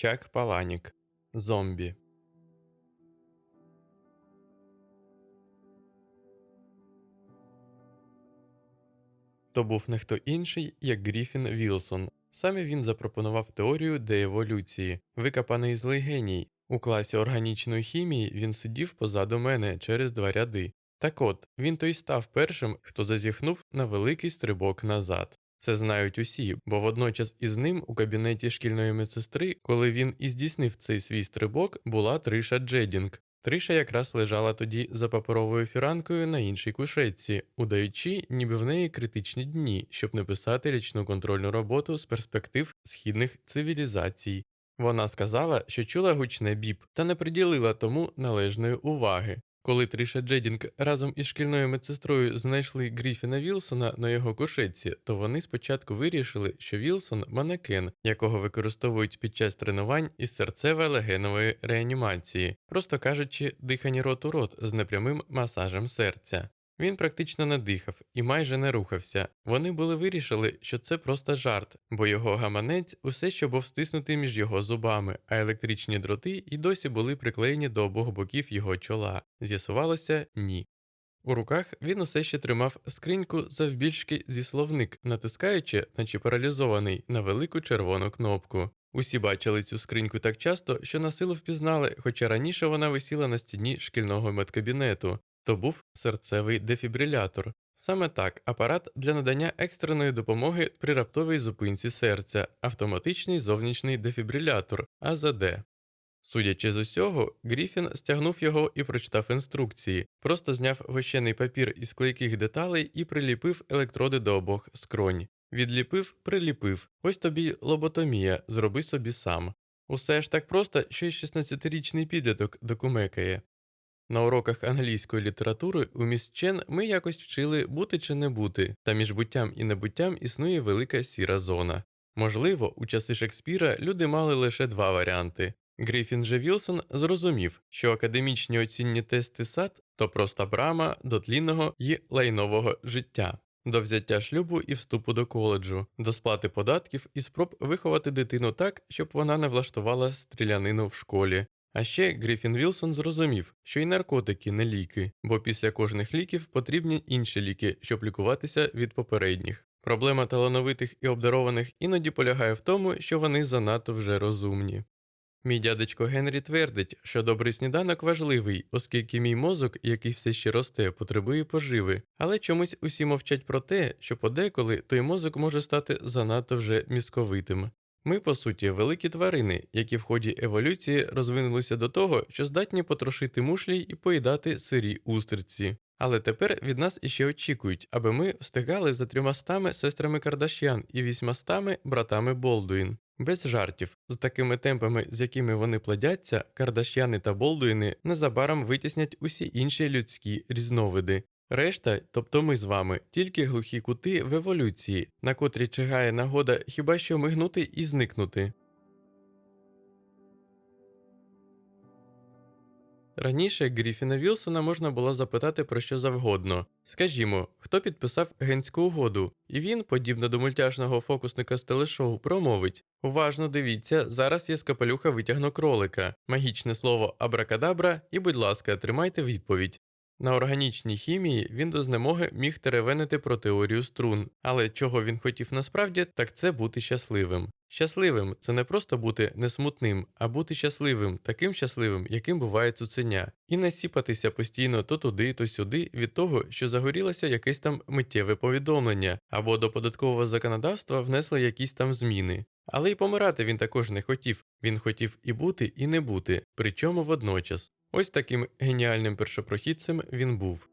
Чак Паланік. Зомбі. То був не хто інший, як Гріфін Вілсон. Саме він запропонував теорію дееволюції, викопаний злий геній. У класі органічної хімії він сидів позаду мене через два ряди. Так от, він то й став першим, хто зазіхнув на великий стрибок назад. Це знають усі, бо водночас із ним у кабінеті шкільної медсестри, коли він і здійснив цей свій стрибок, була Триша Джедінг. Триша якраз лежала тоді за паперовою фіранкою на іншій кушетці, удаючи, ніби в неї критичні дні, щоб не писати річну контрольну роботу з перспектив східних цивілізацій. Вона сказала, що чула гучне біп та не приділила тому належної уваги. Коли Тріша Джедінг разом із шкільною медсестрою знайшли Гріфіна Вілсона на його кушетці, то вони спочатку вирішили, що Вілсон манекен, якого використовують під час тренувань із серцево-легенової реанімації, просто кажучи, дихання рот у рот з непрямим масажем серця. Він практично не дихав і майже не рухався. Вони були вирішили, що це просто жарт, бо його гаманець усе ще був стиснутий між його зубами, а електричні дроти і досі були приклеєні до обох боків його чола. З'ясувалося ні. У руках він усе ще тримав скриньку завбільшки зі словник, натискаючи, наче паралізований, на велику червону кнопку. Усі бачили цю скриньку так часто, що на силу впізнали, хоча раніше вона висіла на стіні шкільного медкабінету. То був серцевий дефібрилятор. Саме так, апарат для надання екстреної допомоги при раптовій зупинці серця, автоматичний зовнішній дефібрилятор АЗД. Судячи з усього, Гріфін стягнув його і прочитав інструкції, просто зняв вощений папір із клейких деталей і приліпив електроди до обох скронь. Відліпив, приліпив. Ось тобі лоботомія, зроби собі сам. Усе ж так просто, що й 16-річний підліток докумекає. На уроках англійської літератури у міс Чен ми якось вчили бути чи не бути, та між буттям і небуттям існує велика сіра зона. Можливо, у часи Шекспіра люди мали лише два варіанти. Грифін же Вілсон зрозумів, що академічні оцінні тести САД то проста брама до тлінного і лайнового життя, до взяття шлюбу і вступу до коледжу, до сплати податків і спроб виховати дитину так, щоб вона не влаштувала стрілянину в школі, а ще Гріфін Вілсон зрозумів, що й наркотики не ліки, бо після кожних ліків потрібні інші ліки, щоб лікуватися від попередніх. Проблема талановитих і обдарованих іноді полягає в тому, що вони занадто вже розумні. Мій дядечко Генрі твердить, що добрий сніданок важливий, оскільки мій мозок, який все ще росте, потребує поживи, але чомусь усі мовчать про те, що подеколи той мозок може стати занадто вже мізковитим. Ми, по суті, великі тварини, які в ході еволюції розвинулися до того, що здатні потрошити мушлі і поїдати сирі устриці. Але тепер від нас іще очікують, аби ми встигали за трьомастами сестрами Кардашян і вісьмастами братами Болдуїн. Без жартів, з такими темпами, з якими вони плодяться, Кардашяни та Болдуїни незабаром витіснять усі інші людські різновиди. Решта, тобто ми з вами, тільки глухі кути в еволюції, на котрі чигає нагода хіба що мигнути і зникнути. Раніше Гріфіна Вілсона можна було запитати про що завгодно. Скажімо, хто підписав генську угоду, і він, подібно до мультяшного фокусника з телешоу, промовить Уважно дивіться, зараз я з капелюха витягну кролика, магічне слово абракадабра, і, будь ласка, тримайте відповідь. На органічній хімії він до знемоги міг теревенити про теорію струн, але чого він хотів насправді, так це бути щасливим. Щасливим це не просто бути несмутним, а бути щасливим, таким щасливим, яким буває цуценя, і не сіпатися постійно то туди, то сюди від того, що загорілося якесь там миттєве повідомлення, або до податкового законодавства внесли якісь там зміни. Але й помирати він також не хотів, він хотів і бути, і не бути, причому водночас. Ось таким геніальним першопрохідцем він був.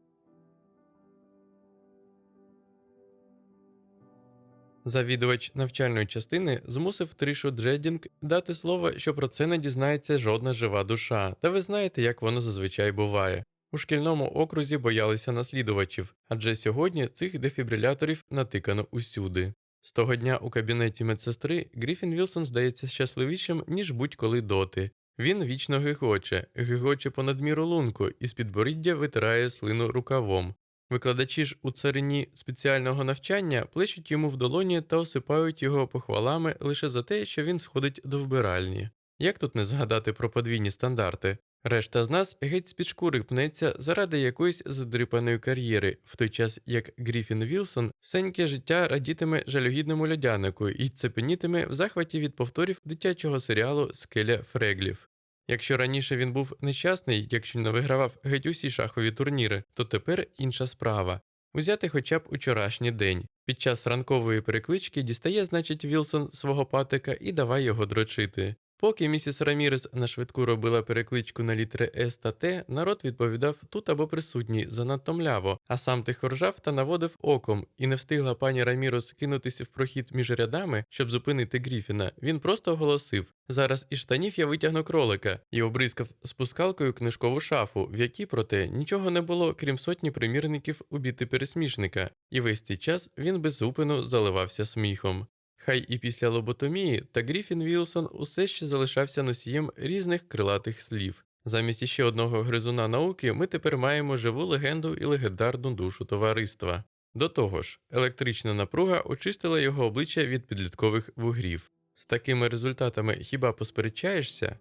Завідувач навчальної частини змусив Трішу Джедінг дати слово, що про це не дізнається жодна жива душа, та ви знаєте, як воно зазвичай буває. У шкільному окрузі боялися наслідувачів, адже сьогодні цих дефібриляторів натикано усюди. З того дня у кабінеті медсестри Гріфін Вілсон здається щасливішим, ніж будь-коли доти. Він вічно гигоче, гигоче понад міру лунку і з підборіддя витирає слину рукавом. Викладачі ж у царині спеціального навчання плещуть йому в долоні та осипають його похвалами лише за те, що він сходить до вбиральні. Як тут не згадати про подвійні стандарти? Решта з нас геть з-під шкури пнеться заради якоїсь задрипаної кар'єри, в той час як Гріфін Вілсон сеньке життя радітиме жалюгідному льодянику і цепенітиме в захваті від повторів дитячого серіалу Скеля Фреглів. Якщо раніше він був нещасний, якщо не вигравав геть усі шахові турніри, то тепер інша справа. Узяти хоча б учорашній день. Під час ранкової переклички дістає, значить, Вілсон свого патика і давай його дрочити. Поки місіс Рамірес на швидку робила перекличку на літери С та Т, народ відповідав тут або присутній занадто мляво, а сам тихо ржав та наводив оком, і не встигла пані Рамірос кинутися в прохід між рядами, щоб зупинити Гріфіна. Він просто оголосив: зараз із штанів я витягну кролика і обризкав спускалкою книжкову шафу, в якій, проте, нічого не було, крім сотні примірників убіти пересмішника, і весь цей час він беззупину заливався сміхом. Хай і після лоботомії, та Гріфін Вілсон усе ще залишався носієм різних крилатих слів. Замість іще одного гризуна науки ми тепер маємо живу легенду і легендарну душу товариства. До того ж, електрична напруга очистила його обличчя від підліткових вугрів. З такими результатами хіба посперечаєшся?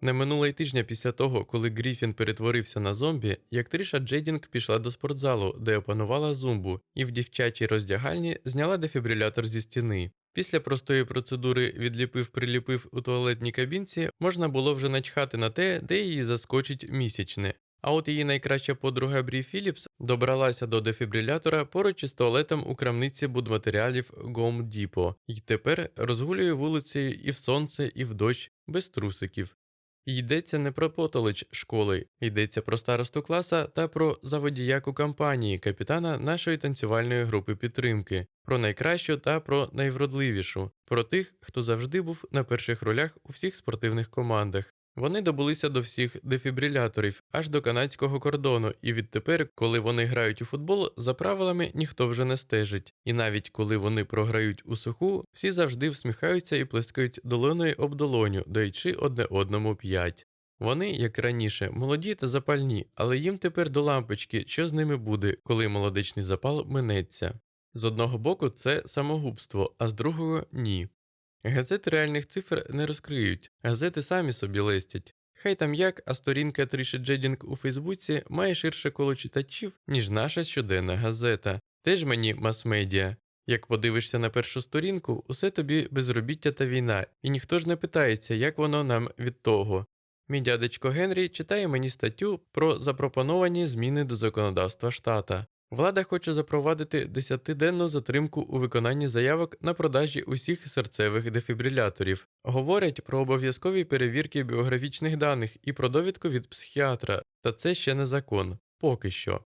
Не минуло й тижня після того, коли Гріфін перетворився на зомбі, як Тріша Джейдінг пішла до спортзалу, де опанувала зумбу, і в дівчачій роздягальні зняла дефібрилятор зі стіни. Після простої процедури відліпив-приліпив у туалетній кабінці, можна було вже начхати на те, де її заскочить місячне. А от її найкраща подруга Брі Філіпс добралася до дефібрилятора поруч із туалетом у крамниці будматеріалів Гом Діпо, і тепер розгулює вулицею і в сонце, і в дощ, без трусиків. Йдеться не про потолич школи, йдеться про старосту класа та про заводіяку компанії, капітана нашої танцювальної групи підтримки, про найкращу та про найвродливішу, про тих, хто завжди був на перших ролях у всіх спортивних командах. Вони добулися до всіх дефібриляторів аж до канадського кордону, і відтепер, коли вони грають у футбол, за правилами ніхто вже не стежить. І навіть коли вони програють у суху, всі завжди всміхаються і плескають долоною об долоню, даючи одне одному п'ять. Вони, як раніше, молоді та запальні, але їм тепер до лампочки, що з ними буде, коли молодичний запал минеться. З одного боку, це самогубство, а з другого ні. Газети реальних цифр не розкриють, газети самі собі лестять. Хай там як, а сторінка Тріші Джедінг у Фейсбуці має ширше коло читачів, ніж наша щоденна газета. Теж мені мас-медіа. Як подивишся на першу сторінку, усе тобі безробіття та війна, і ніхто ж не питається, як воно нам від того. Мій дядечко Генрі читає мені статтю про запропоновані зміни до законодавства штата. Влада хоче запровадити десятиденну затримку у виконанні заявок на продажі усіх серцевих дефібриляторів. Говорять про обов'язкові перевірки біографічних даних і про довідку від психіатра, та це ще не закон. Поки що.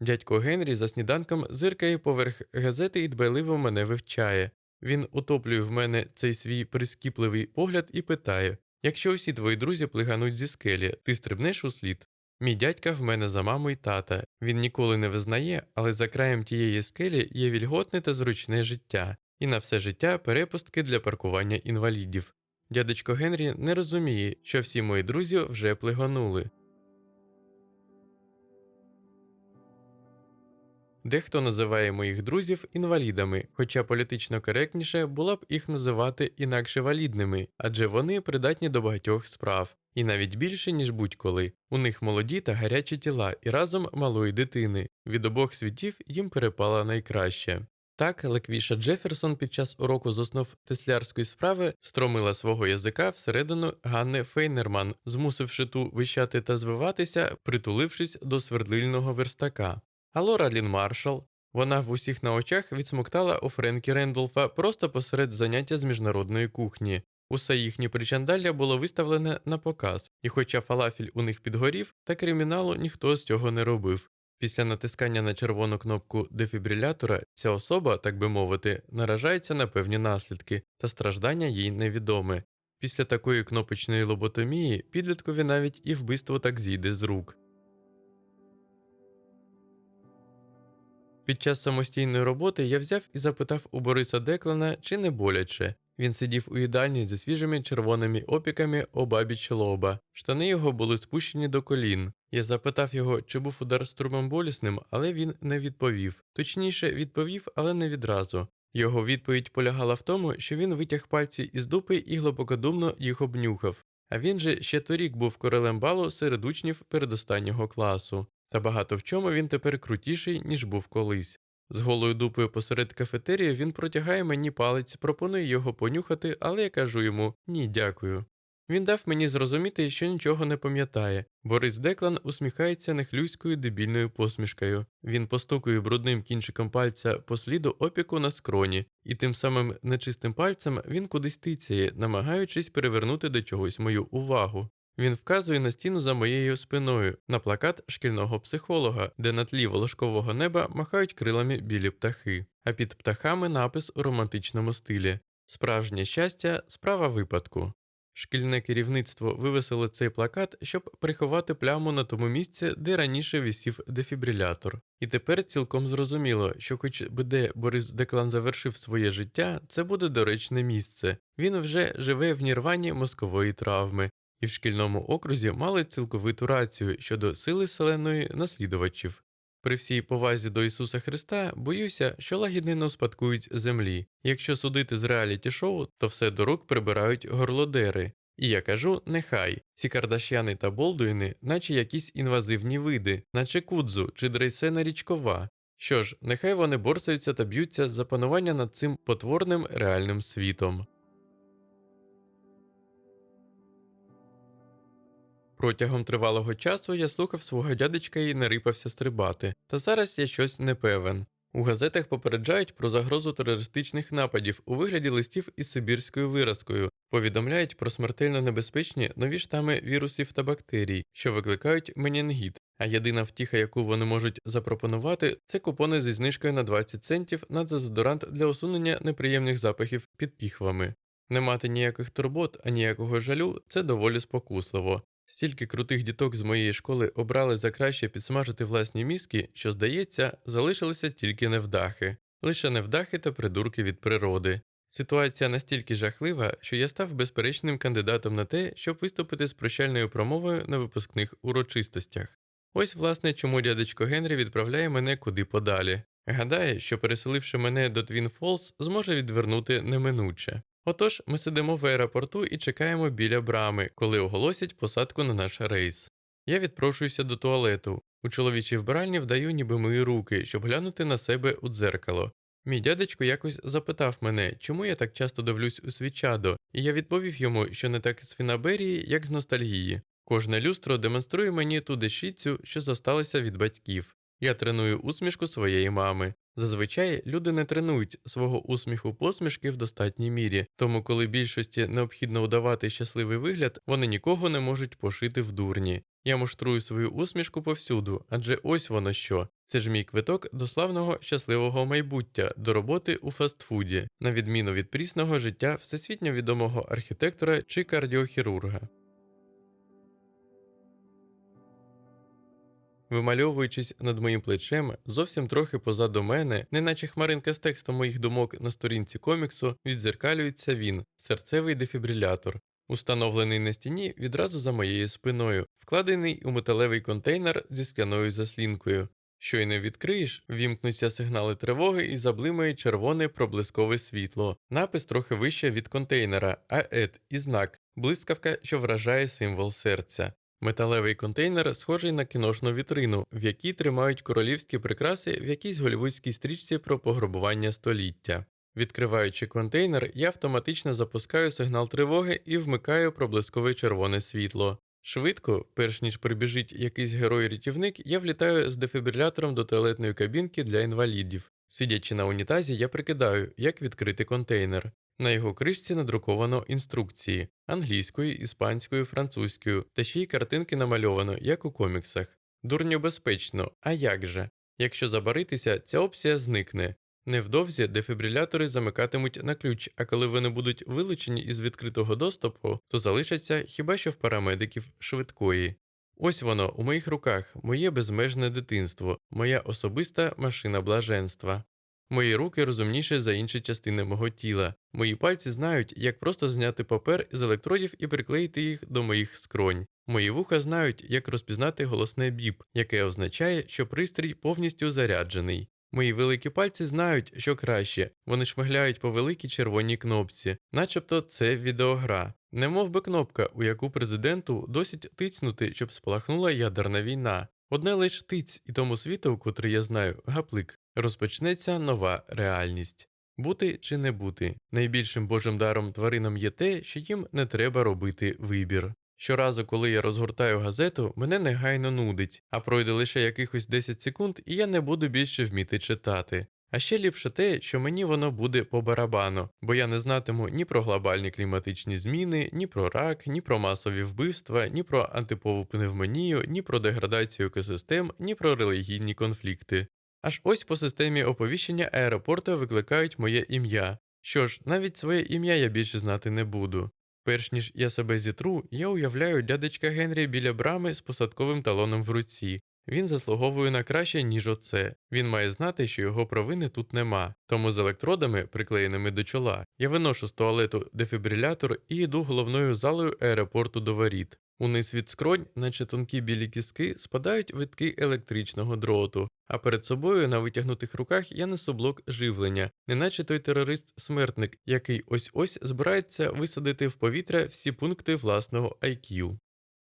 Дядько Генрі за сніданком зиркає поверх газети і дбайливо мене вивчає. Він утоплює в мене цей свій прискіпливий погляд і питає Якщо усі твої друзі плигануть зі скелі, ти стрибнеш у слід? Мій дядька в мене за маму й тата. Він ніколи не визнає, але за краєм тієї скелі є вільготне та зручне життя, і на все життя перепустки для паркування інвалідів. Дядечко Генрі не розуміє, що всі мої друзі вже плиганули. Дехто називає моїх друзів інвалідами, хоча політично коректніше було б їх називати інакше валідними, адже вони придатні до багатьох справ, і навіть більше, ніж будь-коли. У них молоді та гарячі тіла і разом малої дитини. Від обох світів їм перепала найкраще. Так, Леквіша Джеферсон під час уроку з основ теслярської справи стромила свого язика всередину Ганни Фейнерман, змусивши ту вищати та звиватися, притулившись до свердлильного верстака. А Лін Маршал, вона в усіх на очах відсмоктала у Френкі Рендолфа просто посеред заняття з міжнародної кухні. Усе їхнє причандалля було виставлене на показ, і хоча фалафіль у них підгорів, та криміналу ніхто з цього не робив. Після натискання на червону кнопку дефібрилятора ця особа, так би мовити, наражається на певні наслідки, та страждання їй невідоме. Після такої кнопочної лоботомії підліткові навіть і вбивство так зійде з рук. Під час самостійної роботи я взяв і запитав у Бориса Деклана, чи не боляче. Він сидів у їдальні зі свіжими червоними опіками обабіч лоба. Штани його були спущені до колін. Я запитав його, чи був удар струмом болісним, але він не відповів. Точніше, відповів, але не відразу. Його відповідь полягала в тому, що він витяг пальці із дупи і глибокодумно їх обнюхав. А він же ще торік був королем балу серед учнів передостаннього класу. Та багато в чому він тепер крутіший, ніж був колись. З голою дупою посеред кафетерії він протягає мені палець, пропонує його понюхати, але я кажу йому ні, дякую. Він дав мені зрозуміти, що нічого не пам'ятає. Борис Деклан усміхається нехлюйською дебільною посмішкою. Він постукує брудним кінчиком пальця по сліду опіку на скроні, і тим самим нечистим пальцем він кудись тицяє, намагаючись привернути до чогось мою увагу. Він вказує на стіну за моєю спиною, на плакат шкільного психолога, де на тлі волошкового неба махають крилами білі птахи, а під птахами напис у романтичному стилі Справжнє щастя справа випадку. Шкільне керівництво вивесило цей плакат, щоб приховати пляму на тому місці, де раніше висів дефібрилятор. І тепер цілком зрозуміло, що, хоч би де Борис Деклан завершив своє життя, це буде доречне місце. Він вже живе в нірвані мозкової травми, і в шкільному окрузі мали цілковиту рацію щодо сили селеної наслідувачів. При всій повазі до Ісуса Христа боюся, що лагідни не успадкують землі. Якщо судити з реаліті шоу, то все до рук прибирають горлодери. І я кажу, нехай ці кардашяни та болдуїни, наче якісь інвазивні види, наче кудзу чи дрейсена річкова. Що ж, нехай вони борсаються та б'ються за панування над цим потворним реальним світом. Протягом тривалого часу я слухав свого дядечка і не рипався стрибати, та зараз я щось не певен. У газетах попереджають про загрозу терористичних нападів у вигляді листів із сибірською виразкою, повідомляють про смертельно небезпечні нові штами вірусів та бактерій, що викликають менінгіт. А єдина втіха, яку вони можуть запропонувати, це купони зі знижкою на 20 центів на дезодорант для усунення неприємних запахів під піхвами. Не мати ніяких турбот, а ніякого жалю це доволі спокусливо. Стільки крутих діток з моєї школи обрали за краще підсмажити власні мізки, що, здається, залишилися тільки невдахи, лише невдахи та придурки від природи. Ситуація настільки жахлива, що я став безперечним кандидатом на те, щоб виступити з прощальною промовою на випускних урочистостях. Ось, власне, чому дядечко Генрі відправляє мене куди подалі. Гадає, що переселивши мене до Твін Фолс, зможе відвернути неминуче. Отож, ми сидимо в аеропорту і чекаємо біля брами, коли оголосять посадку на наш рейс. Я відпрошуюся до туалету. У чоловічій вбиральні вдаю, ніби мої руки, щоб глянути на себе у дзеркало. Мій дядечко якось запитав мене, чому я так часто дивлюсь у свічадо, і я відповів йому, що не так з фінаберії, як з ностальгії. Кожне люстро демонструє мені ту дещицю, що зосталася від батьків. Я треную усмішку своєї мами. Зазвичай люди не тренують свого усміху посмішки в достатній мірі, тому коли більшості необхідно удавати щасливий вигляд, вони нікого не можуть пошити в дурні. Я муштрую свою усмішку повсюду, адже ось воно що. Це ж мій квиток до славного щасливого майбуття, до роботи у фастфуді, на відміну від прісного життя всесвітньо відомого архітектора чи кардіохірурга. Вимальовуючись над моїм плечем, зовсім трохи позаду мене, неначе хмаринка з текстом моїх думок на сторінці коміксу, відзеркалюється він, серцевий дефібрилятор, установлений на стіні відразу за моєю спиною, вкладений у металевий контейнер зі скляною заслінкою. Щойно відкриєш, вімкнуться сигнали тривоги і заблимає червоне проблискове світло, напис трохи вище від контейнера, АЕТ і знак, блискавка, що вражає символ серця. Металевий контейнер схожий на кіношну вітрину, в якій тримають королівські прикраси в якійсь голівудській стрічці про пограбування століття. Відкриваючи контейнер, я автоматично запускаю сигнал тривоги і вмикаю проблискове червоне світло. Швидко, перш ніж прибіжить якийсь герой-рятівник, я влітаю з дефібрилятором до туалетної кабінки для інвалідів. Сидячи на унітазі, я прикидаю, як відкрити контейнер. На його кришці надруковано інструкції англійською, іспанською, французькою, та ще й картинки намальовано, як у коміксах. Дурньо безпечно, а як же? Якщо забаритися, ця опція зникне. Невдовзі дефібрилятори замикатимуть на ключ, а коли вони будуть вилучені із відкритого доступу, то залишаться хіба що в парамедиків швидкої. Ось воно у моїх руках, моє безмежне дитинство, моя особиста машина блаженства. Мої руки розумніші за інші частини мого тіла. Мої пальці знають, як просто зняти папер з електродів і приклеїти їх до моїх скронь. Мої вуха знають, як розпізнати голосне біп, яке означає, що пристрій повністю заряджений. Мої великі пальці знають, що краще, вони шмигляють по великій червоній кнопці, начебто це відеогра. Не мов би кнопка, у яку президенту досить тицнути, щоб спалахнула ядерна війна. Одне лиш тиць і тому світу, котрий я знаю, гаплик, розпочнеться нова реальність. Бути чи не бути. Найбільшим божим даром тваринам є те, що їм не треба робити вибір. Щоразу, коли я розгортаю газету, мене негайно нудить, а пройде лише якихось 10 секунд, і я не буду більше вміти читати. А ще ліпше те, що мені воно буде по барабану, бо я не знатиму ні про глобальні кліматичні зміни, ні про рак, ні про масові вбивства, ні про антипову пневмонію, ні про деградацію екосистем, ні про релігійні конфлікти. Аж ось по системі оповіщення аеропорту викликають моє ім'я. Що ж, навіть своє ім'я я більше знати не буду. Перш ніж я себе зітру, я уявляю дядечка Генрі біля брами з посадковим талоном в руці. Він заслуговує на краще, ніж оце. Він має знати, що його провини тут нема. Тому з електродами, приклеєними до чола, я виношу з туалету дефібрилятор і йду головною залою аеропорту до воріт. Униз від скронь, наче тонкі білі кіски, спадають витки електричного дроту, а перед собою на витягнутих руках я несу блок живлення, неначе той терорист-смертник, який ось ось збирається висадити в повітря всі пункти власного IQ.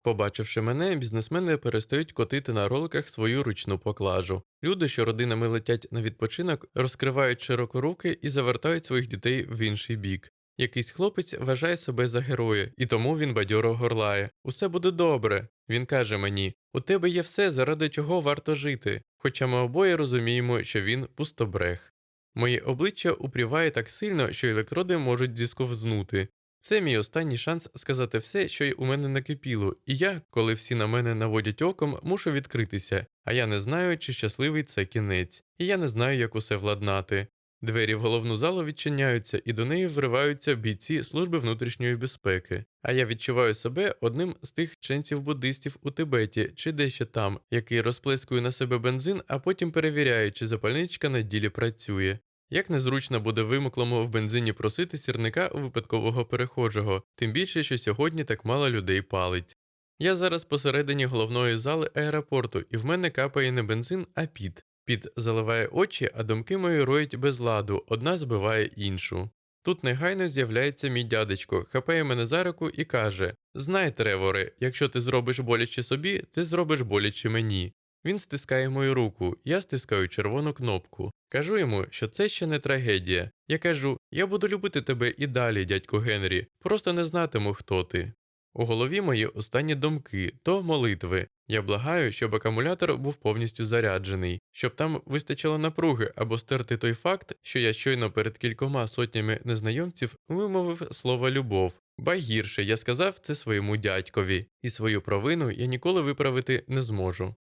Побачивши мене, бізнесмени перестають котити на роликах свою ручну поклажу. Люди, що родинами летять на відпочинок, розкривають широко руки і завертають своїх дітей в інший бік. Якийсь хлопець вважає себе за героя, і тому він бадьоро горлає. Усе буде добре. Він каже мені: у тебе є все, заради чого варто жити. Хоча ми обоє розуміємо, що він пустобрех. Моє обличчя упріває так сильно, що електроди можуть зісковзнути. Це мій останній шанс сказати все, що й у мене накипіло, і я, коли всі на мене наводять оком, мушу відкритися, а я не знаю, чи щасливий це кінець, і я не знаю, як усе владнати. Двері в головну залу відчиняються, і до неї вриваються бійці служби внутрішньої безпеки. А я відчуваю себе одним з тих ченців буддистів у Тибеті чи дещо там, який розплескує на себе бензин, а потім перевіряє, чи запальничка на ділі працює. Як незручно буде вимоклому в бензині просити сірника у випадкового перехожого, тим більше, що сьогодні так мало людей палить. Я зараз посередині головної зали аеропорту, і в мене капає не бензин, а піт. Піт заливає очі, а думки мої роють без ладу, одна збиває іншу. Тут негайно з'являється мій дядечко, хапає мене за руку і каже: Знай, Треворе, якщо ти зробиш боляче собі, ти зробиш боляче мені. Він стискає мою руку, я стискаю червону кнопку. Кажу йому, що це ще не трагедія. Я кажу: я буду любити тебе і далі, дядько Генрі, просто не знатиму, хто ти. У голові мої останні думки то молитви. Я благаю, щоб акумулятор був повністю заряджений, щоб там вистачило напруги або стерти той факт, що я щойно перед кількома сотнями незнайомців вимовив слово любов. Ба гірше я сказав це своєму дядькові, і свою провину я ніколи виправити не зможу.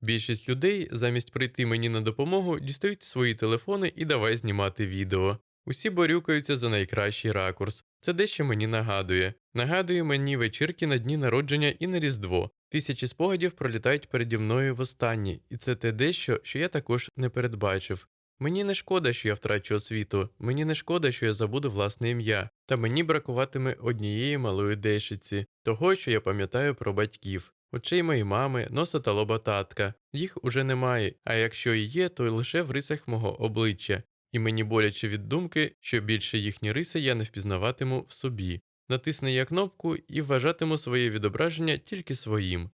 Більшість людей, замість прийти мені на допомогу, дістають свої телефони і давай знімати відео. Усі борюкаються за найкращий ракурс. Це дещо мені нагадує. Нагадує мені вечірки на дні народження і на Різдво. Тисячі спогадів пролітають переді мною востаннє, і це те дещо, що я також не передбачив. Мені не шкода, що я втрачу освіту, мені не шкода, що я забуду власне ім'я, та мені бракуватиме однієї малої дещиці, того, що я пам'ятаю про батьків. Очей моєї мами, носа та лоба татка. Їх уже немає, а якщо і є, то лише в рисах мого обличчя, і мені боляче від думки, що більше їхні риси я не впізнаватиму в собі. Натисни я кнопку і вважатиму своє відображення тільки своїм.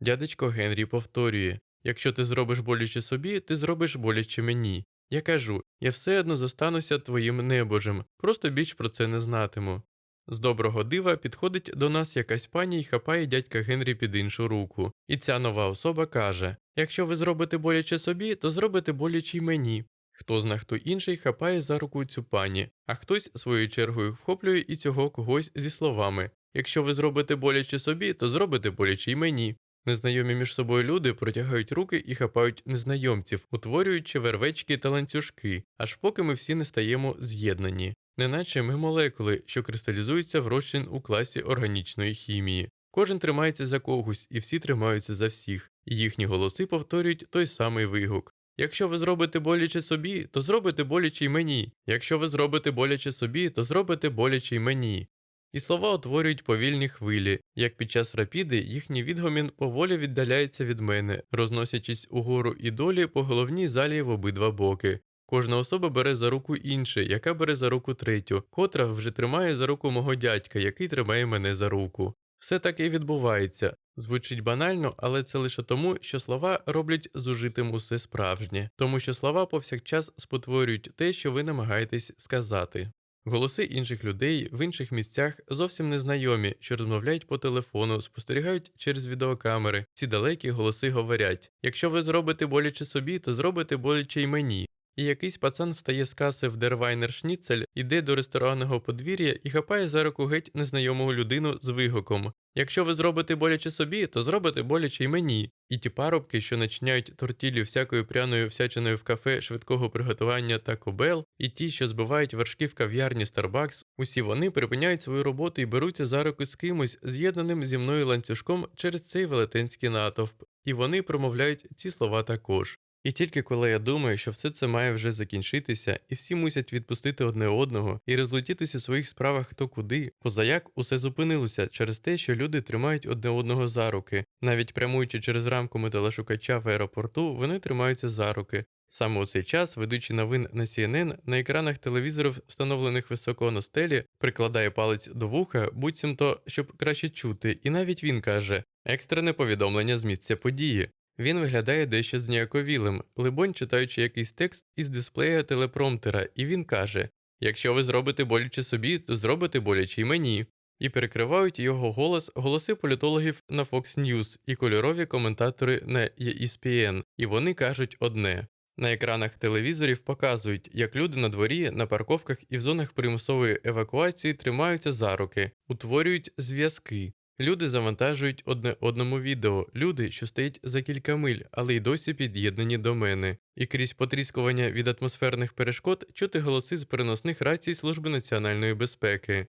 Дядечко Генрі повторює якщо ти зробиш боляче собі, ти зробиш боляче мені. Я кажу, я все одно зостануся твоїм небожем, просто більш про це не знатиму. З доброго дива підходить до нас якась пані і хапає дядька Генрі під іншу руку. І ця нова особа каже: Якщо ви зробите боляче собі, то зробите боляче й мені. Хто зна хто інший хапає за руку цю пані, а хтось своєю чергою вхоплює і цього когось зі словами Якщо ви зробите боляче собі, то зробите боляче й мені. Незнайомі між собою люди протягають руки і хапають незнайомців, утворюючи вервечки та ланцюжки, аж поки ми всі не стаємо з'єднані, неначе ми молекули, що кристалізуються в розчин у класі органічної хімії. Кожен тримається за когось, і всі тримаються за всіх, і їхні голоси повторюють той самий вигук. Якщо ви зробите боляче собі, то зробите боляче й мені. Якщо ви зробите боляче собі, то зробите боляче й мені. і слова утворюють повільні хвилі. Як під час рапіди, їхній відгомін поволі віддаляється від мене, розносячись угору і долі по головній залі в обидва боки. Кожна особа бере за руку інше, яка бере за руку третю, котра вже тримає за руку мого дядька, який тримає мене за руку. Все так і відбувається. Звучить банально, але це лише тому, що слова роблять зужитим усе справжнє, тому що слова повсякчас спотворюють те, що ви намагаєтесь сказати. Голоси інших людей в інших місцях зовсім незнайомі, що розмовляють по телефону, спостерігають через відеокамери. Ці далекі голоси говорять: якщо ви зробите боляче собі, то зробите боляче й мені. І якийсь пацан встає з каси в Дервайнер Шніцель, іде до ресторанного подвір'я і хапає за руку геть незнайому людину з вигуком. Якщо ви зробите боляче собі, то зробите боляче й мені. І ті парубки, що начиняють тортілі всякою пряною всячиною в кафе швидкого приготування Taco Bell, і ті, що збивають вершки в кав'ярні Starbucks, усі вони припиняють свою роботу і беруться за руки з кимось, з'єднаним зі мною ланцюжком через цей велетенський натовп, і вони промовляють ці слова також. І тільки коли я думаю, що все це має вже закінчитися, і всі мусять відпустити одне одного і розлетітися у своїх справах хто куди, позаяк усе зупинилося через те, що люди тримають одне одного за руки. Навіть прямуючи через рамку металошукача в аеропорту, вони тримаються за руки. Саме у цей час, ведучий новин на CNN, на екранах телевізорів, встановлених високо на стелі, прикладає палець до вуха, буцімто, щоб краще чути, і навіть він каже екстрене повідомлення з місця події. Він виглядає дещо зніяковілим, либонь читаючи якийсь текст із дисплея телепромтера, і він каже: Якщо ви зробите боляче собі, то зробите боляче й мені. І перекривають його голос голоси політологів на Fox News і кольорові коментатори на ESPN, і вони кажуть одне. На екранах телевізорів показують, як люди на дворі, на парковках і в зонах примусової евакуації тримаються за руки, утворюють зв'язки. Люди завантажують одне одному відео, люди, що стоять за кілька миль, але й досі під'єднані до мене. І крізь потріскування від атмосферних перешкод чути голоси з переносних рацій Служби національної безпеки.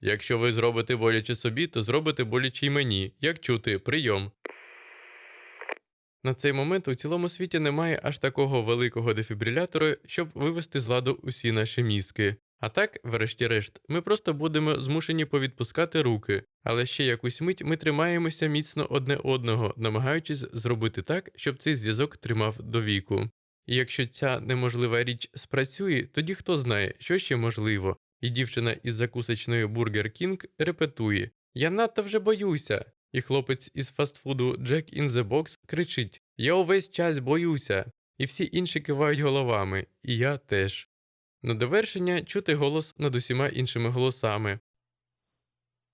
Якщо ви зробите боляче собі, то зробите боляче й мені. Як чути, прийом. На цей момент у цілому світі немає аж такого великого дефібрилятора, щоб вивести з ладу усі наші мізки. А так, врешті-решт, ми просто будемо змушені повідпускати руки, але ще якусь мить ми тримаємося міцно одне одного, намагаючись зробити так, щоб цей зв'язок тримав до віку. І якщо ця неможлива річ спрацює, тоді хто знає, що ще можливо. І дівчина із закусочної Burger King репетує: Я надто вже боюся. І хлопець із фастфуду Jack in the Box кричить: Я увесь час боюся. І всі інші кивають головами, і я теж. На довершення чути голос над усіма іншими голосами.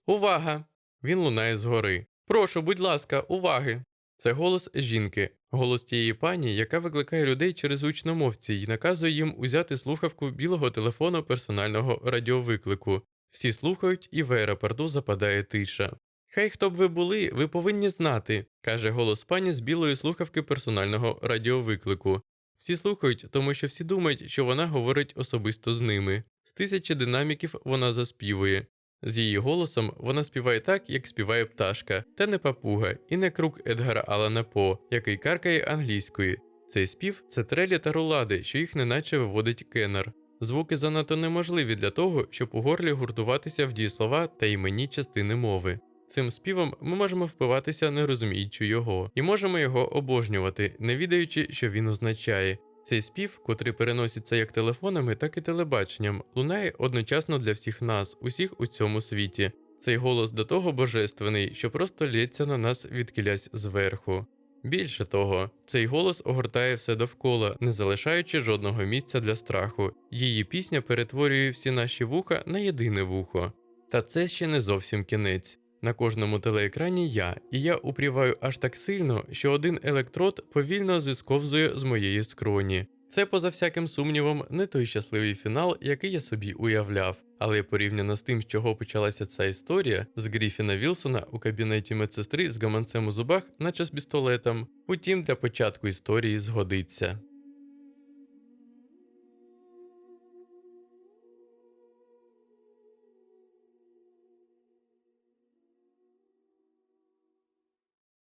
Увага! Він лунає згори. Прошу, будь ласка, уваги! Це голос жінки, голос тієї пані, яка викликає людей через гучномовці і наказує їм узяти слухавку білого телефону персонального радіовиклику. Всі слухають, і в аеропорту западає тиша. Хай хто б ви були, ви повинні знати, каже голос пані з білої слухавки персонального радіовиклику. Всі слухають, тому що всі думають, що вона говорить особисто з ними. З тисячі динаміків вона заспівує. З її голосом вона співає так, як співає пташка, та не папуга, і не круг Едгара Алана По, який каркає англійською. Цей спів це трелі та рулади, що їх неначе виводить кеннер. Звуки занадто неможливі для того, щоб у горлі гуртуватися в дієслова та імені частини мови. Цим співом ми можемо впиватися, не розуміючи його, і можемо його обожнювати, не відаючи, що він означає. Цей спів, котрий переноситься як телефонами, так і телебаченням, лунає одночасно для всіх нас, усіх у цьому світі. Цей голос до того божественний, що просто лється на нас відкілясь зверху. Більше того, цей голос огортає все довкола, не залишаючи жодного місця для страху. Її пісня перетворює всі наші вуха на єдине вухо. Та це ще не зовсім кінець. На кожному телеекрані я, і я упріваю аж так сильно, що один електрод повільно зісковзує з моєї скроні. Це, поза всяким сумнівом, не той щасливий фінал, який я собі уявляв. Але порівняно з тим, з чого почалася ця історія, з Гріфіна Вілсона у кабінеті медсестри з гаманцем у зубах, наче з пістолетом. Утім, для початку історії згодиться.